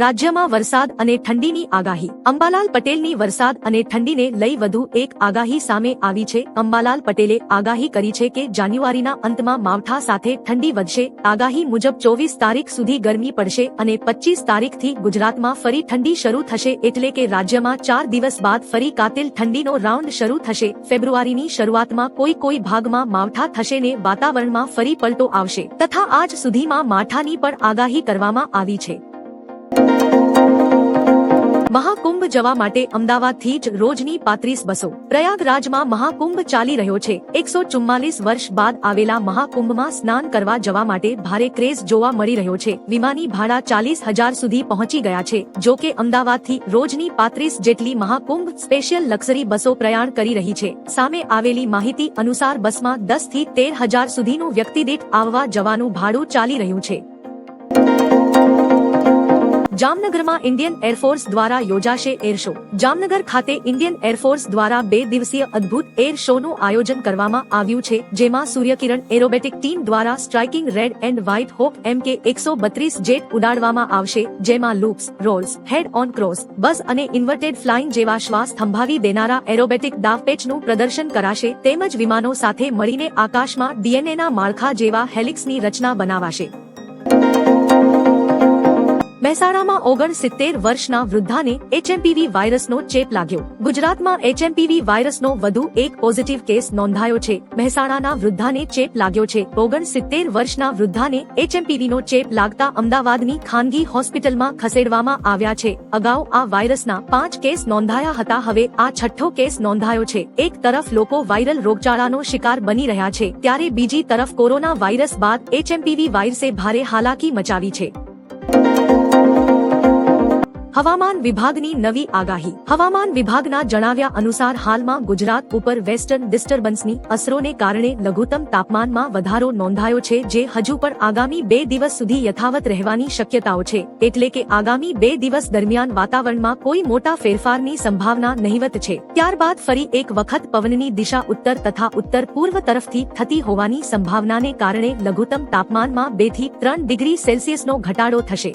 રાજ્યમાં વરસાદ અને ઠંડીની આગાહી. અંબાલાલ પટેલની વરસાદ અને ઠંડીને લઈ વધુ એક આગાહી સામે આવી છે. અંબાલાલ પટેલે આગાહી કરી છે કે જાન્યુઆરીના અંતમાં માવઠા સાથે ઠંડી વધશે. આગાહી મુજબ ચોવીસ તારીખ સુધી ગરમી પડશે અને પચીસ તારીખથી ગુજરાતમાં ફરી ઠંડી શરૂ થશે એટલે કે રાજ્યમાં ચાર દિવસ બાદ ફરી કાતિલ ઠંડીનો રાઉન્ડ શરૂ થશે. ફેબ્રુઆરીની શરૂઆતમાં કોઈ કોઈ ભાગમાં માવઠા થશે ને વાતાવરણમાં ફરી પલટો આવશે. તથા આજ સુધીમાં માઠાની પણ આગાહી કરવામાં આવી છે. મહાકુંભ જવા માટે અમદાવાદથી જ રોજની પાંત્રીસ બસો. પ્રયાગરાજમાં મહાકુંભ ચાલી રહ્યો છે. એકસો ચુમ્માલીસ વર્ષ બાદ આવેલા મહાકુંભમાં સ્નાન કરવા જવા માટે ભારે ક્રેઝ જોવા મળી રહ્યો છે. વિમાની ભાડા ચાલીસ હજાર સુધી પહોંચી ગયા છે. જો કે અમદાવાદથી રોજની પાંત્રીસ જેટલી મહાકુંભ સ્પેશિયલ લક્ઝરી બસો પ્રયાણ કરી રહી છે. સામે આવેલી માહિતી અનુસાર બસમાં દસથી તેર હજાર સુધીનું વ્યક્તિદીઠ આવવા જવાનું ભાડું ચાલી રહ્યું છે. જામનગરમાં ઇન્ડિયન એરફોર્સ દ્વારા યોજાશે એર શો. જામનગર ખાતે ઇન્ડિયન એરફોર્સ દ્વારા બે દિવસીય અદ્ભુત એર શોનું આયોજન કરવામાં આવ્યું છે, જેમાં સૂર્યકિરણ એરોબેટિક ટીમ દ્વારા striking red and white hope એમ કે એકસો બત્રીસ જેટ ઉડાડવામાં આવશે, જેમાં loops, rolls, head on cross, બસ અને ઇન્વર્ટેડ ફ્લાઇંગ જેવા શ્વાસ થંભાવી દેનારા એરોબેટિક દાવપેચનું પ્રદર્શન કરાશે, તેમજ વિમાનો સાથે મળીને આકાશમાં ડીએનએના માળખા જેવા હેલિક્સની રચના બનાવાશે. મહેસાણામાં ઓગણ સિત્તેર વર્ષના વૃદ્ધાને એચએમપીવી વાયરસનો ચેપ લાગ્યો. ગુજરાતમાં એચએમપીવી વાયરસનો વધુ એક પોઝિટિવ કેસ નોંધાયો છે. મહેસાણાના વૃદ્ધાને ચેપ લાગ્યો છે. ઓગણ સિત્તેર વર્ષના વૃદ્ધાને એચએમપીવીનો ચેપ લાગતા અમદાવાદની ખાનગી હોસ્પિટલમાં ખસેડવામાં આવ્યા છે. અગાઉ આ વાયરસના પાંચ કેસ નોંધાયા હતા. હવે આ છઠ્ઠો કેસ નોંધાયો છે. એક તરફ લોકો વાયરલ રોગચાળાનો શિકાર બની રહ્યા છે. ત્યારે બીજી તરફ કોરોના વાયરસ બાદ એચએમપીવી વાયરસે ભારે હાલાકી મચાવી છે. હવામાન વિભાગની નવી આગાહી. હવામાન વિભાગના જણાવ્યા અનુસાર હાલમાં ગુજરાત ઉપર વેસ્ટર્ન ડિસ્ટર્બન્સની અસરોને કારણે લઘુત્તમ તાપમાનમાં વધારો નોંધાયો છે, જે હજુ પણ આગામી બે દિવસ સુધી યથાવત રહેવાની શક્યતાઓ છે. એટલે કે આગામી બે દિવસ દરમિયાન વાતાવરણમાં કોઈ મોટા ફેરફારની સંભાવના નહીવત છે. ત્યારબાદ ફરી એક વખત પવનની દિશા ઉત્તર તથા ઉત્તર પૂર્વ તરફથી થતી હોવાની સંભાવનાને કારણે લઘુત્તમ તાપમાનમાં બેથી ત્રણ ડિગ્રી સેલ્સિયસનો ઘટાડો થશે.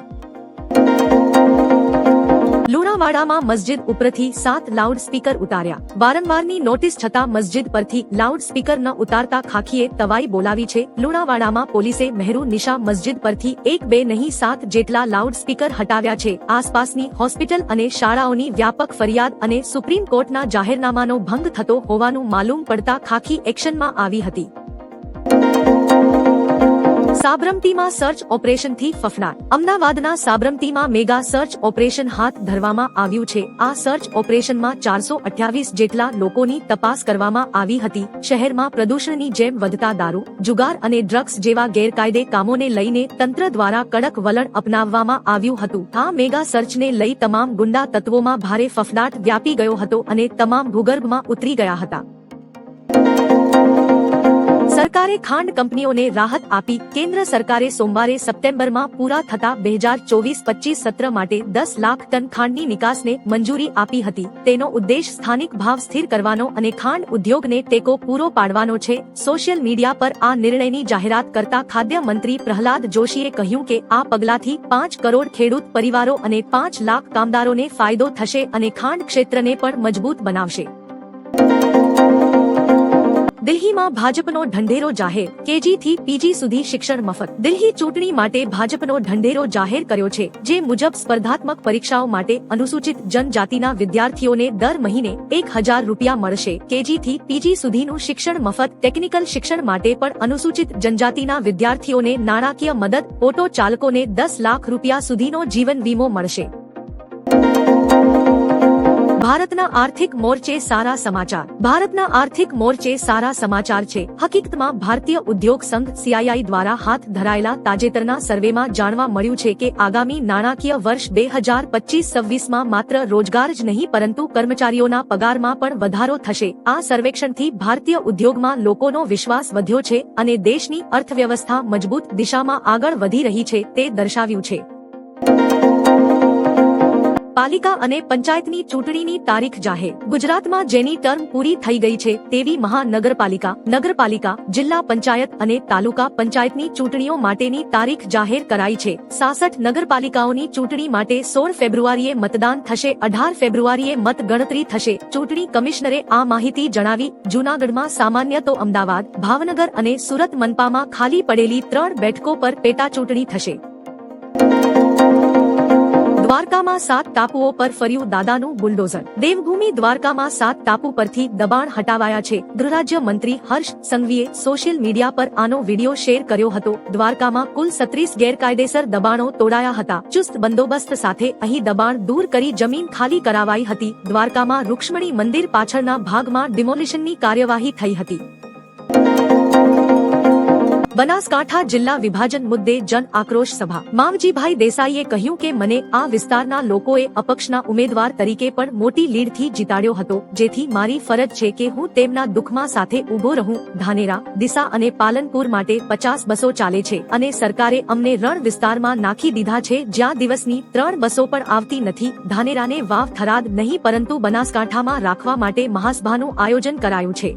લુણાવાડામાં મસ્જિદ ઉપરથી સાત લાઉડ સ્પીકર ઉતાર્યા. વારંવારની નોટિસ છતાં મસ્જિદ પરથી લાઉડ સ્પીકર ન ઉતારતા ખાખીએ તવાઈ બોલાવી છે. લુણાવાડામાં પોલીસે મહેરુ નિશા મસ્જિદ પરથી એક બે નહીં સાત જેટલા લાઉડ સ્પીકર હટાવ્યા છે. આસપાસની હોસ્પિટલ અને શાળાઓની વ્યાપક ફરિયાદ અને સુપ્રીમ કોર્ટના જાહેરનામાનો ભંગ થતો હોવાનું માલુમ પડતા ખાખી એક્શનમાં આવી હતી. સાબરમતીમાં સર્ચ ઓપરેશનથી ફફડાટ. અમદાવાદના સાબરમતીમાં મેગા સર્ચ ઓપરેશન હાથ ધરવામાં આવ્યું છે. આ સર્ચ ઓપરેશનમાં ચારસો અઠ્યાવીસ જેટલા લોકોની તપાસ કરવામાં આવી હતી. શહેરમાં પ્રદૂષણની જેમ વધતા દારૂ, જુગાર અને ડ્રગ્સ જેવા ગેરકાયદે કામોને લઈને તંત્ર દ્વારા કડક વલણ અપનાવવામાં આવ્યું હતું. આ મેગા સર્ચને લઈ તમામ ગુંડા તત્વોમાં ભારે ફફડાટ વ્યાપી ગયો હતો અને તમામ ભૂગર્ભમાં ઉતરી ગયા હતા. સરકારે ખાંડ કંપનીઓને રાહત આપી. કેન્દ્ર સરકારે સોમવારે સપ્ટેમ્બરમાં પૂરા થતા બે હજાર ચોવીસ પચીસ સત્ર માટે દસ લાખ ટન ખાંડની નિકાસને મંજૂરી આપી હતી. તેનો ઉદ્દેશ સ્થાનિક ભાવ સ્થિર કરવાનો અને ખાંડ ઉદ્યોગને ટેકો પૂરો પાડવાનો છે. સોશિયલ મીડિયા પર આ નિર્ણયની જાહેરાત કરતા ખાદ્ય મંત્રી પ્રહલાદ જોશીએ કહ્યું કે આ પગલાથી પાંચ કરોડ ખેડૂત પરિવારો અને પાંચ લાખ કામદારોને ફાયદો થશે અને ખાંડ ક્ષેત્રને પણ મજબૂત બનાવશે. દિલ્હીમાં ભાજપનો ઢંઢેરો જાહેર, કેજી થી પીજી સુધી શિક્ષણ મફત. દિલ્હી ચૂંટણી માટે ભાજપનો ઢંઢેરો જાહેર કર્યો છે, જે મુજબ સ્પર્ધાત્મક પરીક્ષાઓ માટે અનુસૂચિત જનજાતિના વિદ્યાર્થીઓને દર મહિને એક હજાર રૂપિયા મળશે. કેજી થી પીજી સુધીનું શિક્ષણ મફત, ટેકનિકલ શિક્ષણ માટે પણ અનુસૂચિત જનજાતિના વિદ્યાર્થીઓને નાણાકીય મદદ, ઓટો ચાલકોને દસ લાખ રૂપિયા સુધીનો જીવન વીમો મળશે. ભારતના આર્થિક મોરચે સારા સમાચાર. ભારતના આર્થિક મોરચે સારા સમાચાર છે. હકીકતમાં ભારતીય ઉદ્યોગ સંઘ સીઆઈઆઈ દ્વારા હાથ ધરાયેલા તાજેતરના સર્વેમાં જાણવા મળ્યું છે કે આગામી નાણાકીય વર્ષ બે હજાર પચીસ છવ્વીસમાં માત્ર રોજગાર જ નહીં, પરંતુ કર્મચારીઓના પગારમાં પણ વધારો થશે. આ સર્વેક્ષણથી ભારતીય ઉદ્યોગમાં લોકોનો વિશ્વાસ વધ્યો છે અને દેશની અર્થવ્યવસ્થા મજબૂત દિશામાં આગળ વધી રહી છે, તે દર્શાવ્યું છે. પાલિકા અને પંચાયતની ચૂંટણીની તારીખ જાહેર. ગુજરાતમાં જેની ટર્મ પૂરી થઈ ગઈ છે તેવી મહાનગરપાલિકા, નગરપાલિકા, જિલ્લા પંચાયત અને તાલુકા પંચાયતની ચૂંટણીઓ માટેની તારીખ જાહેર કરાઈ છે. સાસઠ નગરપાલિકાઓની ચૂંટણી માટે સોળ ફેબ્રુઆરીએ મતદાન થશે, અઢાર ફેબ્રુઆરીએ મત ગણતરી થશે. ચૂંટણી કમિશનરે આ માહિતી જણાવી, જૂનાગઢમાં સામાન્ય તો અમદાવાદ, ભાવનગર અને સુરત મનપામાં ખાલી પડેલી ત્રણ બેઠકો પર પેટા ચૂંટણી થશે. દ્વારકામાં સાત ટાપુઓ પર ફર્યું દાદાનું બુલડોઝર. દેવભૂમિ દ્વારકામાં સાત ટાપુ પરથી દબાણ હટાવાયા છે. ગૃહરાજ્ય મંત્રી હર્ષ સંઘવીએ સોશિયલ મીડિયા પર આનો વીડિયો શેર કર્યો હતો. દ્વારકામાં કુલ સત્રીસ ગેરકાયદેસર દબાણો તોડાયા હતા. ચુસ્ત બંદોબસ્ત સાથે અહીં દબાણ દૂર કરી જમીન ખાલી કરાવાઈ હતી. દ્વારકામાં રૂક્ષ્મણી મંદિર પાછળના ભાગમાં ડિમોલિશનની કાર્યવાહી થઈ હતી. બનાસકાંઠા જિલ્લા વિભાજન મુદ્દે જન આક્રોશ સભા. માવજીભાઈ દેસાઈએ કહ્યું કે, મને આ વિસ્તારના લોકોએ અપક્ષના ઉમેદવાર તરીકે પણ મોટી લીડથી જીતાડ્યો હતો. જેથી મારી ફરજ છે કે હું તેમના દુઃખમાં સાથે ઊભો રહું. ધાનેરા દિશા અને પાલનપુર માટે પચાસ બસો ચાલે છે અને સરકારે અમને રણ વિસ્તારમાં નાખી દીધા છે. જ્યાં દિવસની ત્રણ બસો પણ આવતી નથી. ધાનેરાને વાવ થરાદ નહીં, પરંતુ બનાસકાંઠામાં રાખવા માટે મહાસભાનું આયોજન કરાયું છે.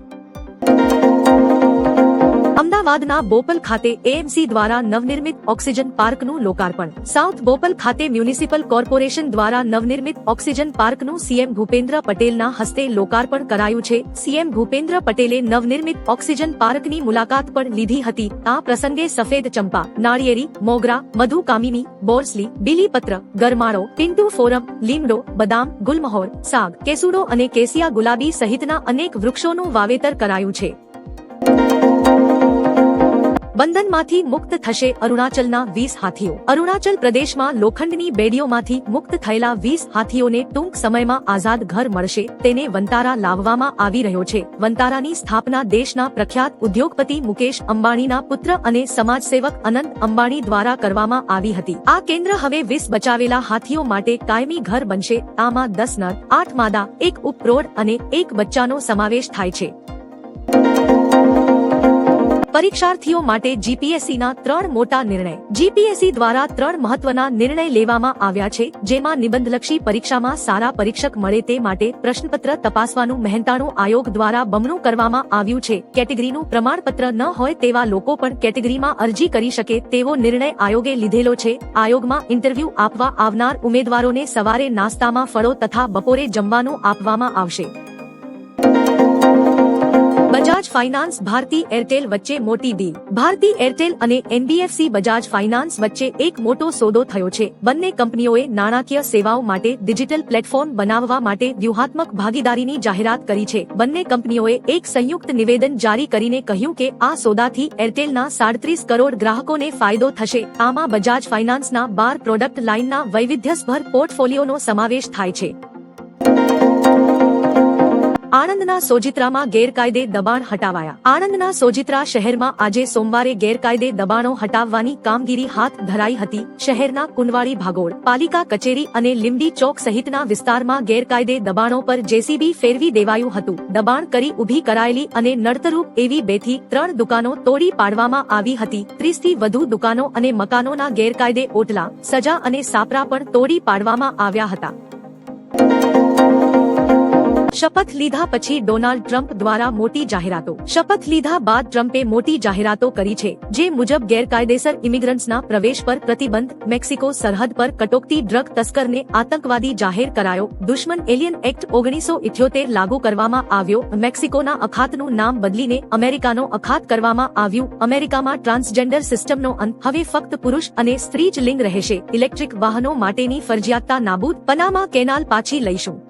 અમદાવાદના બોપલ ખાતે એએમસી દ્વારા નવનિર્મિત ઓક્સિજન પાર્કનું લોકાર્પણ. સાઉથ બોપલ ખાતે મ્યુનિસિપલ કોર્પોરેશન દ્વારા નવનિર્મિત ઓક્સિજન પાર્કનું સીએમ ભૂપેન્દ્ર પટેલના હસ્તે લોકાર્પણ કરાયું છે. સીએમ ભૂપેન્દ્ર પટેલે નવનિર્મિત ઓક્સિજન પાર્કની મુલાકાત પણ લીધી હતી. આ પ્રસંગે સફેદ ચંપા, નાળિયેરી, મોગરા, મધુ કામિની, બોર્સલી, બીલીપત્ર, ગરમાળો, પિન્ટુ ફોરમ, લીમડો, બદામ, ગુલમહોર, સાગ, કેસુડો અને કેસિયા ગુલાબી સહિતના અનેક વૃક્ષોનું વાવેતર કરાયું છે. બંધનમાંથી મુક્ત થશે અરુણાચલના વીસ હાથીઓ. અરુણાચલ પ્રદેશમાં લોખંડની બેડીઓમાંથી મુક્ત થયેલા વીસ હાથીઓને ટૂંક સમયમાં આઝાદ ઘર મળશે. તેને વંતારા લાવવામાં આવી રહ્યો છે. વંતારાની સ્થાપના દેશના પ્રખ્યાત ઉદ્યોગપતિ મુકેશ અંબાણીના પુત્ર અને સમાજસેવક અનંત અંબાણી દ્વારા કરવામાં આવી હતી. આ કેન્દ્ર હવે વીસ બચાવેલા હાથીઓ માટે કાયમી ઘર બનશે. આમાં દસ નર, આઠ માદા, એક ઉપરોડ અને એક બચ્ચાનો સમાવેશ થાય છે. પરીક્ષાર્થીઓ માટે જીપીએસસીના ત્રણ મોટા નિર્ણય. જીપીએસસી દ્વારા ત્રણ મહત્વના નિર્ણય લેવામાં આવ્યા છે, જેમાં નિબંધલક્ષી પરીક્ષામાં સારા પરીક્ષક મળે તે માટે પ્રશ્નપત્ર તપાસવાનું મહેનતાણું આયોગ દ્વારા બમણું કરવામાં આવ્યું છે. કેટેગરીનું પ્રમાણપત્ર ન હોય તેવા લોકો પણ કેટેગરીમાં અરજી કરી શકે તેવો નિર્ણય આયોગે લીધેલો છે. આયોગમાં ઇન્ટરવ્યૂ આપવા આવનાર ઉમેદવારોને સવારે નાસ્તામાં ફળો તથા બપોરે જમવાનું આપવામાં આવશે. બજાજ ફાઇનાન્સ ભારતી એરટેલ વચ્ચે મોટી ડીલ ભારતી એરટેલ અને એનબીએફસી બજાજ ફાઇનાન્સ વચ્ચે એક મોટો સોદો થયો છે. બંને કંપનીઓએ નાણાકીય સેવાઓ માટે ડિજિટલ પ્લેટફોર્મ બનાવવા માટે વ્યૂહાત્મક ભાગીદારીની જાહેરાત કરી છે. બંને કંપનીઓએ એક સંયુક્ત નિવેદન જારી કરીને કહ્યું કે આ સોદાથી એરટેલના સાડત્રીસ કરોડ ગ્રાહકોને ફાયદો થશે. આમાં બજાજ ફાઇનાન્સના બાર પ્રોડક્ટ લાઇનના વૈવિધ્યસભર પોર્ટફોલિયોનો સમાવેશ થાય છે. આણંદના સોજિત્રામાં ગેરકાયદે દબાણ હટાવાયા. આણંદના સોજિત્રા શહેરમાં આજે સોમવારે ગેરકાયદે દબાણો હટાવવાની કામગીરી હાથ ધરાઈ હતી. શહેરના કુંડવાડી ભાગોળ, પાલિકા કચેરી અને લીમડી ચોક સહિતના વિસ્તારમાં ગેરકાયદે દબાણો પર જેસીબી ફેરવી દેવાયું હતું. દબાણ કરી ઊભી કરાયેલી અને નડતરૂપ એવી બેથી ત્રણ દુકાનો તોડી પાડવામાં આવી હતી. ત્રીસથી વધુ દુકાનો અને મકાનોના ગેરકાયદે ઓટલા, સજા અને સાપરા પણ તોડી પાડવામાં આવ્યા હતા. શપથ લીધા પછી ડોનાલ્ડ ટ્રમ્પ દ્વારા મોટી જાહેરાતો. શપથ લીધા બાદ ટ્રમ્પે મોટી જાહેરાતો કરી છે, જે મુજબ ગેરકાયદેસર ઇમિગ્રન્ટ્સના પ્રવેશ પર પ્રતિબંધ, મેક્સિકો સરહદ પર કટોકટી ડ્રગ તસ્કરને આતંકવાદી જાહેર કરાયો. દુશ્મન એલિયન એક્ટ ઓગણીસો ઇઠ્યોતેર લાગુ કરવામાં આવ્યો. મેક્સિકોના અખાતનું નામ બદલીને અમેરિકાનો અખાત કરવામાં આવ્યું. અમેરિકામાં ટ્રાન્સજેન્ડર સિસ્ટમનો અંત. હવે ફક્ત પુરુષ અને સ્ત્રી જ લિંગ રહેશે. ઇલેક્ટ્રિક વાહનો માટેની ફરજિયાતતા નાબૂદ. પનામા કેનાલ પાછી લઈશું.